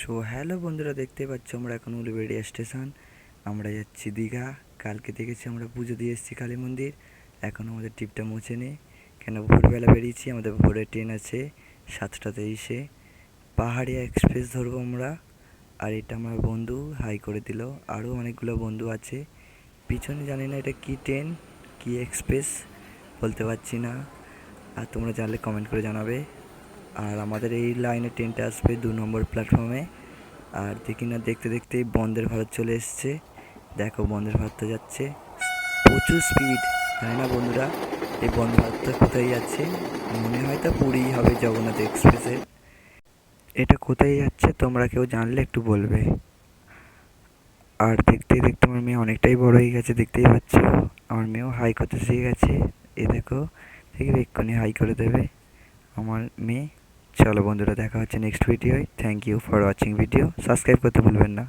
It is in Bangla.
সো হ্যালো বন্ধুরা, দেখতে পাচ্ছ আমরা এখন উলুবেড়িয়া স্টেশন। আমরা যাচ্ছি দীঘা। কালকে দেখেছি আমরা পুজো দিয়ে এসেছি কালী মন্দির। এখন আমাদের ট্রিপটা মুছে নেই কেন, ভোরবেলা বেরিয়েছি, আমাদের ভোরে ট্রেন আছে সাতটা তেইশে। পাহাড়িয়া এক্সপ্রেস ধরবো আমরা। আর এটা আমার বন্ধু হাই করে দিল। আরও অনেকগুলো বন্ধু আছে। পিছনে জানি না এটা কী ট্রেন, কী এক্সপ্রেস, বলতে পারছি না। আর তোমরা জানলে কমেন্ট করে জানাবে। আর আমাদের এই লাইনে ট্রেনটা আসবে দু নম্বর প্ল্যাটফর্মে আর দেখি না, দেখতে দেখতেই বন্দের ভারত চলে এসছে। দেখো, বন্দের ভারতটা যাচ্ছে। প্রচুর স্পিড জানি না বন্ধুরা, এই বন্দে ভারতটা কোথায় যাচ্ছে? মনে হয় তো পুরীই হবে জগন্নাথ এক্সপ্রেসের এটা কোথায় যাচ্ছে তোমরা কেউ জানলে একটু বলবে। আর দেখতে দেখতে আমার মেয়ে অনেকটাই বড় হয়ে গেছে, দেখতেই পাচ্ছ। আমার মেয়েও হাই করতে শিখে গেছে। এ দেখো দেখবে এক্ষুনি হাই করে দেবে। আমার মেয়ে চলো বন্ধুরা দেখা হচ্ছে next ভিডিওয় thank you for watching video subscribe করতে ভুলবেন না।